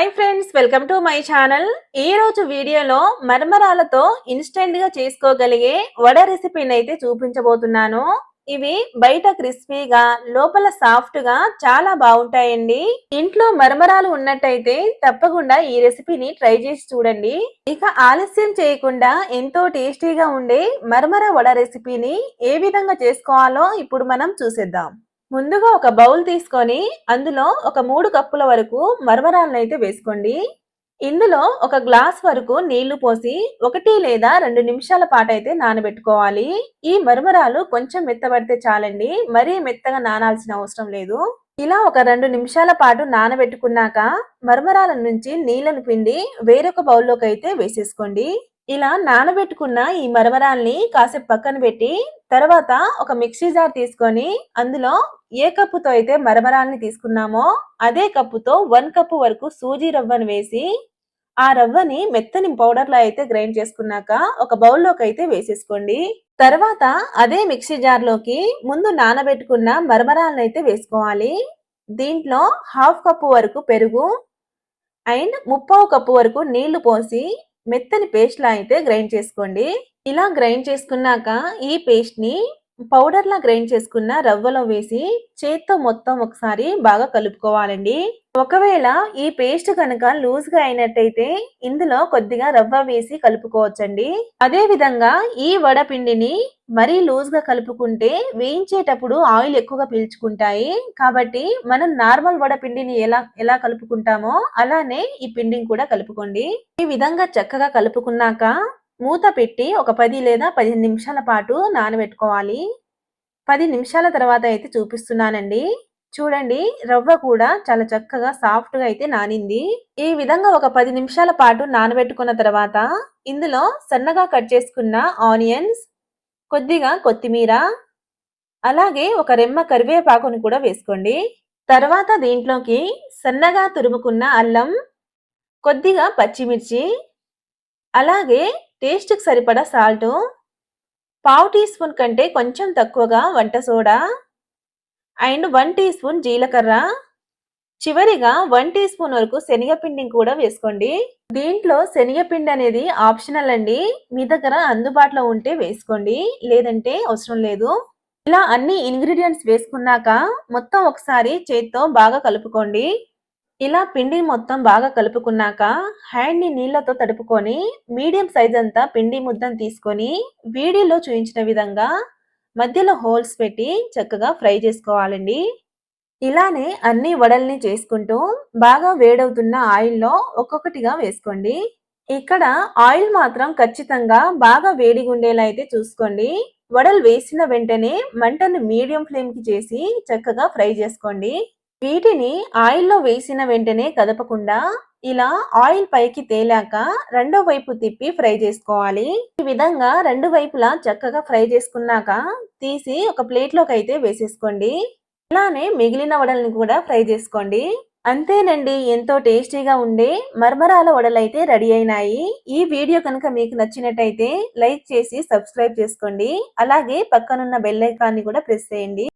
Hi friends welcome to my channel ఈ రోజు వీడియోలో మరమరాలతో ఇన్స్టెంట్గా చేసుకోగలిగే వడ రెసిపీని అయితే చూపించబోతున్నాను. ఇవి బయట క్రిస్పీగా లోపల సాఫ్ట్గా చాలా బాగుంటాయండి. ఇంట్లో మరమరాలు ఉన్నట్టయితే తప్పకుండా ఈ రెసిపీని ట్రై చేసి చూడండి. ఇక ఆలస్యం చేయకుండా ఎంతో టేస్టీగా ఉండే మరమర వడ రెసిపీని ఏ విధంగా చేసుకోవాలో ఇప్పుడు మనం చూసేద్దాం. ముందుగా ఒక బౌల్ తీసుకొని అందులో ఒక మూడు కప్పుల వరకు మరమరాలను అయితే వేసుకోండి. ఇందులో ఒక గ్లాస్ వరకు నీళ్ళు పోసి ఒకటి లేదా రెండు నిమిషాల పాటు అయితే నానబెట్టుకోవాలి. ఈ మరమరాలు కొంచెం మెత్తబడితే చాలండి. మరీ మెత్తగా నానాల్సిన అవసరం లేదు. ఇలా ఒక రెండు నిమిషాల పాటు నానబెట్టుకున్నాక మరమరాల నుంచి నీళ్ళను పిండి వేరొక బౌల్లోకి అయితే వేసేసుకోండి. ఇలా నానబెట్టుకున్న ఈ మరమరాల్ని కాసేపు పక్కన పెట్టి తర్వాత ఒక మిక్సీ జార్ తీసుకొని అందులో ఏ కప్పుతో అయితే మరమరాల్ని తీసుకున్నామో అదే కప్పుతో వన్ కప్పు వరకు సూజీ రవ్వను వేసి ఆ రవ్వని మెత్తని పౌడర్లో అయితే గ్రైండ్ చేసుకున్నాక ఒక బౌల్లోకి అయితే వేసేసుకోండి. తర్వాత అదే మిక్సీ జార్లోకి ముందు నానబెట్టుకున్న మరమరాలను అయితే వేసుకోవాలి. దీంట్లో హాఫ్ కప్పు వరకు పెరుగు అండ్ ముప్పావు కప్పు వరకు నీళ్ళు పోసి మెత్తని పేస్ట్ లా అయితే గ్రైండ్ చేసుకోండి. ఇలా గ్రైండ్ చేసుకున్నాక ఈ పేస్ట్ని పౌడర్ లా గ్రైండ్ చేసుకున్న రవ్వలో వేసి చేత్తో మొత్తం ఒకసారి బాగా కలుపుకోవాలండి. ఒకవేళ ఈ పేస్ట్ కనుక లూజ్గా అయినట్టయితే ఇందులో కొద్దిగా రవ్వ వేసి కలుపుకోవచ్చండి. అదే విధంగా ఈ వడపిండిని మరీ లూజ్గా కలుపుకుంటే వేయించేటప్పుడు ఆయిల్ ఎక్కువగా పీల్చుకుంటాయి. కాబట్టి మనం నార్మల్ వడపిండిని ఎలా ఎలా కలుపుకుంటామో అలానే ఈ పిండిని కూడా కలుపుకోండి. ఈ విధంగా చక్కగా కలుపుకున్నాక మూత పెట్టి ఒక పది లేదా పదిహేను నిమిషాల పాటు నానబెట్టుకోవాలి. పది నిమిషాల తర్వాత అయితే చూపిస్తున్నానండి. చూడండి రవ్వ కూడా చాలా చక్కగా సాఫ్ట్గా అయితే నానింది. ఈ విధంగా ఒక పది నిమిషాల పాటు నానబెట్టుకున్న తర్వాత ఇందులో సన్నగా కట్ చేసుకున్న ఆనియన్స్ కొద్దిగా కొత్తిమీర అలాగే ఒక రెమ్మ కరివేపాకుని కూడా వేసుకోండి. తర్వాత దీంట్లోకి సన్నగా తురుముకున్న అల్లం కొద్దిగా పచ్చిమిర్చి అలాగే టేస్ట్కి సరిపడా సాల్ట్. పావు టీ స్పూన్ కంటే కొంచెం తక్కువగా వంట soda. And one teaspoon జీలకర్ర. చివరిగా వన్ టీ స్పూన్ వరకు శనగపిండిని కూడా వేసుకోండి. దీంట్లో శనగపిండి అనేది ఆప్షనల్ అండి. మీ దగ్గర అందుబాటులో ఉంటే వేసుకోండి. లేదంటే అవసరం లేదు. ఇలా అన్ని ఇంగ్రీడియంట్స్ వేసుకున్నాక మొత్తం ఒకసారి చేత్తో బాగా కలుపుకోండి. ఇలా పిండి మొత్తం బాగా కలుపుకున్నాక హ్యాండ్ని నీళ్ళతో తడుపుకొని మీడియం సైజ్ అంతా పిండి ముద్దను తీసుకొని వీడియోలో చూపించిన విధంగా మధ్యలో హోల్స్ పెట్టి చక్కగా ఫ్రై చేసుకోవాలండి. ఇలానే అన్ని వడల్ని చేసుకుంటూ బాగా వేడవుతున్న ఆయిల్లో ఒక్కొక్కటిగా వేసుకోండి. ఇక్కడ ఆయిల్ మాత్రం ఖచ్చితంగా బాగా వేడిగా ఉండేలా అయితే చూసుకోండి. వడలు వేసిన వెంటనే మంటను మీడియం ఫ్లేమ్కి చేసి చక్కగా ఫ్రై చేసుకోండి. వీటిని ఆయిల్లో వేసిన వెంటనే కదపకుండా ఇలా ఆయిల్ పైకి తేలాక రెండో వైపు తిప్పి ఫ్రై చేసుకోవాలి. ఈ విధంగా రెండు వైపులా చక్కగా ఫ్రై చేసుకున్నాక తీసి ఒక ప్లేట్లోకి అయితే వేసేసుకోండి. ఇలానే మిగిలిన వడల్ని కూడా ఫ్రై చేసుకోండి. అంతేనండి ఎంతో టేస్టీగా ఉండే మర్మరాల వడలైతే రెడీ అయినాయి. ఈ వీడియో కనుక మీకు నచ్చినట్టయితే లైక్ చేసి సబ్స్క్రైబ్ చేసుకోండి. అలాగే పక్కనున్న బెల్ ఐకాన్ని కూడా ప్రెస్ చేయండి.